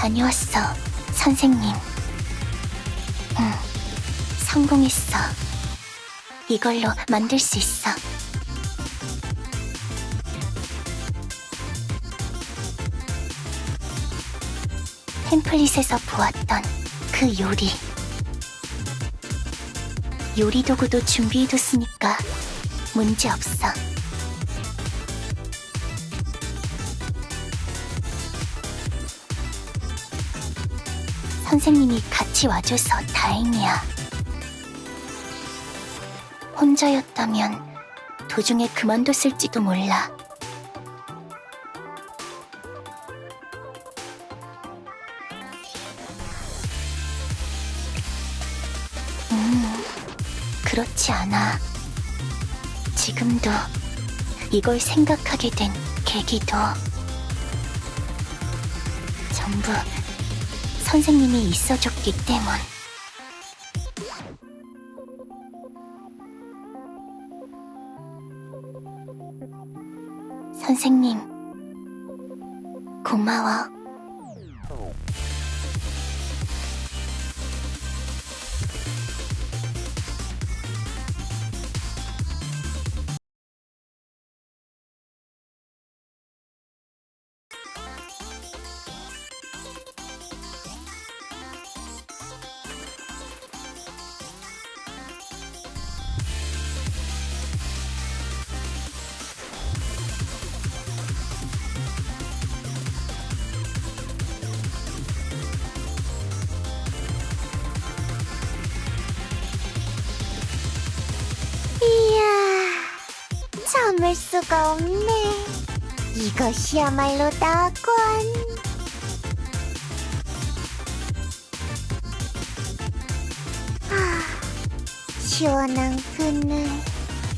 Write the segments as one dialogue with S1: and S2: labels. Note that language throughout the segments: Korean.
S1: 다녀왔어, 선생님. 응, 성공했어. 이걸로 만들 수 있어. 템플릿에서 보았던 그 요리. 요리 도구도 준비해뒀으니까 문제 없어. 선생님이 같이 와줘서 다행이야. 혼자였다면 도중에 그만뒀을지도 몰라. 음, 그렇지 않아. 지금도 이걸 생각하게 된 계기도 전부 선생님이 있어줬기 때문. 선생님, 고마워.
S2: 수가 없네. 이것이야말로. 아, 시원한 그늘,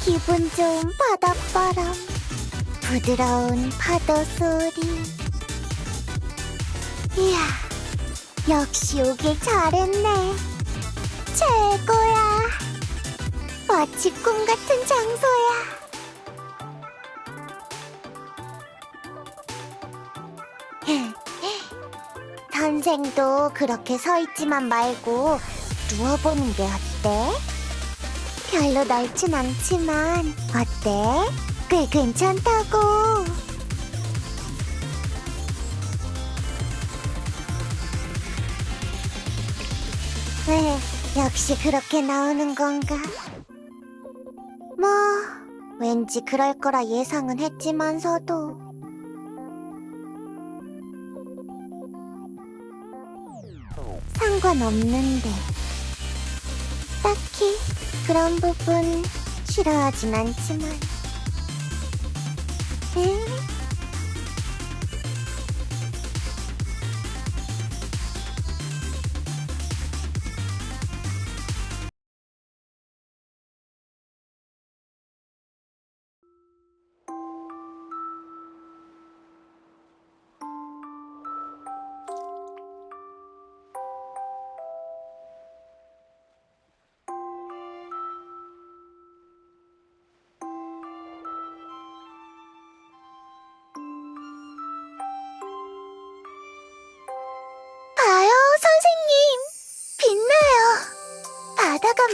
S2: 기분 좋은 바닷바람, 부드러운 파도 소리. 이야, 역시 오길 잘했네. 최고야. 마치 꿈 같은 장소야. 선생도 그렇게 서 있지만 말고 누워보는 게 어때? 별로 넓진 않지만 어때? 꽤 괜찮다고. 왜 역시 그렇게 나오는 건가? 뭐 왠지 그럴 거라 예상은 했지만서도 상관없는데 딱히 그런 부분 싫어하진 않지만 에?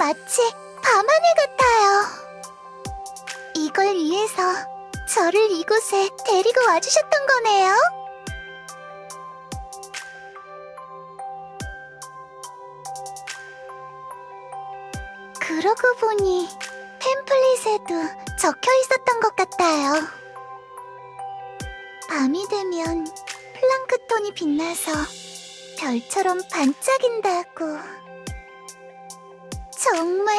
S2: 마치 밤하늘 같아요. 이걸 위해서 저를 이곳에 데리고 와주셨던 거네요. 그러고 보니 팸플릿에도 적혀 있었던 것 같아요. 밤이 되면 플랑크톤이 빛나서 별처럼 반짝인다고. 정말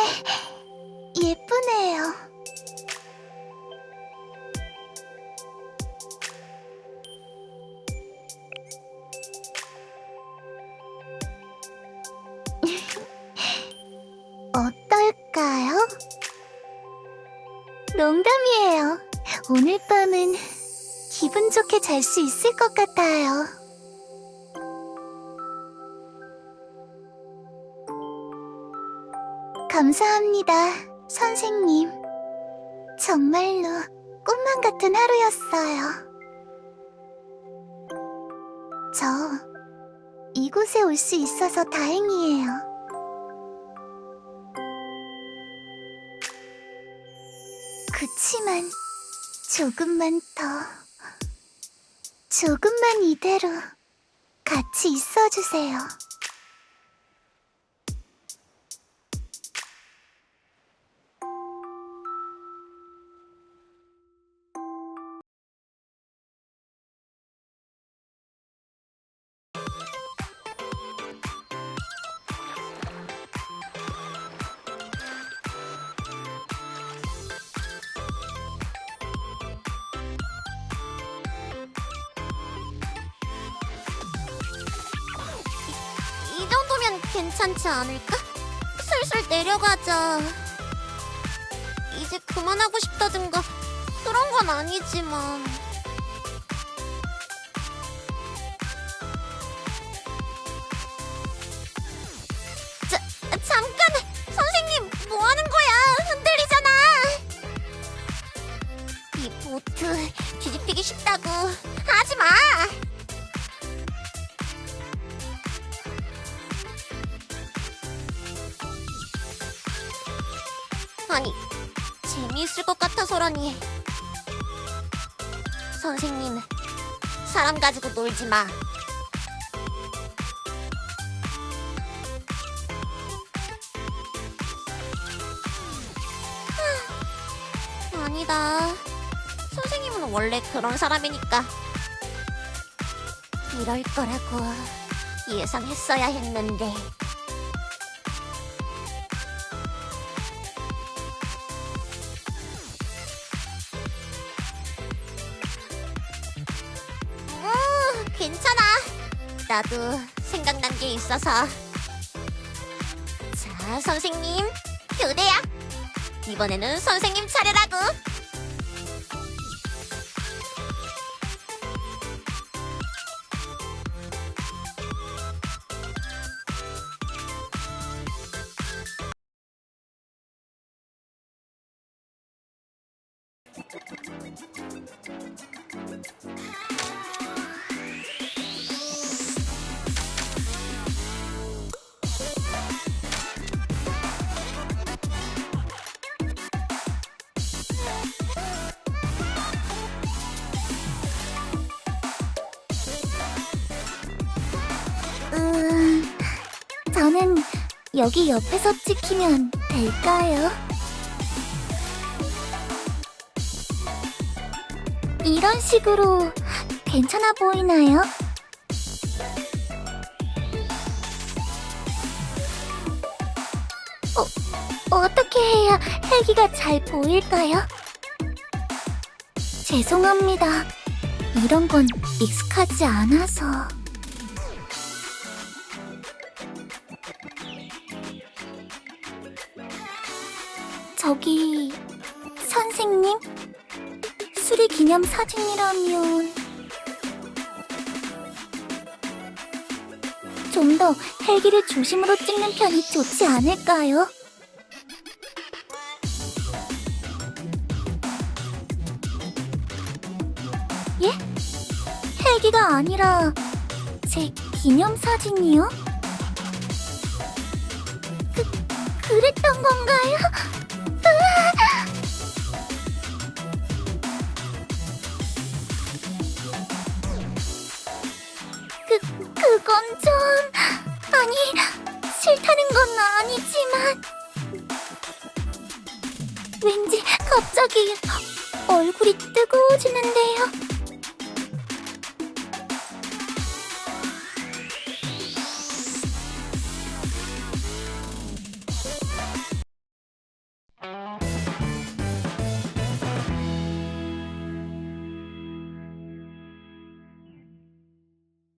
S2: 예쁘네요. 어떨까요? 농담이에요. 오늘 밤은 기분 좋게 잘 수 있을 것 같아요. 감사합니다, 선생님. 정말로 꿈만 같은 하루였어요. 저 이곳에 올 수 있어서 다행이에요. 그치만 조금만 더, 조금만 이대로 같이 있어주세요.
S3: 이 정도면 괜찮지 않을까? 슬슬 내려가자. 이제 그만하고 싶다든가 그런 건 아니지만. 아니, 재미있을 것 같아서라니. 선생님, 사람 가지고 놀지 마. 하, 아니다. 선생님은 원래 그런 사람이니까. 이럴 거라고 예상했어야 했는데. 나도 생각난 게 있어서. 자, 선생님, 교대야. 이번에는 선생님 차례라고.
S2: 여기 옆에서 찍히면 될까요? 이런 식으로 괜찮아 보이나요? 어, 어떻게 해야 헬기가 잘 보일까요? 죄송합니다. 이런 건 익숙하지 않아서. 저기 선생님 수리 기념 사진이라면 좀 더 헬기를 중심으로 찍는 편이 좋지 않을까요? 예? 헬기가 아니라 제 기념 사진이요? 그 그랬던 건가요? 아니, 싫다는 건 아니지만... 왠지 갑자기 얼굴이 뜨거워지는데요.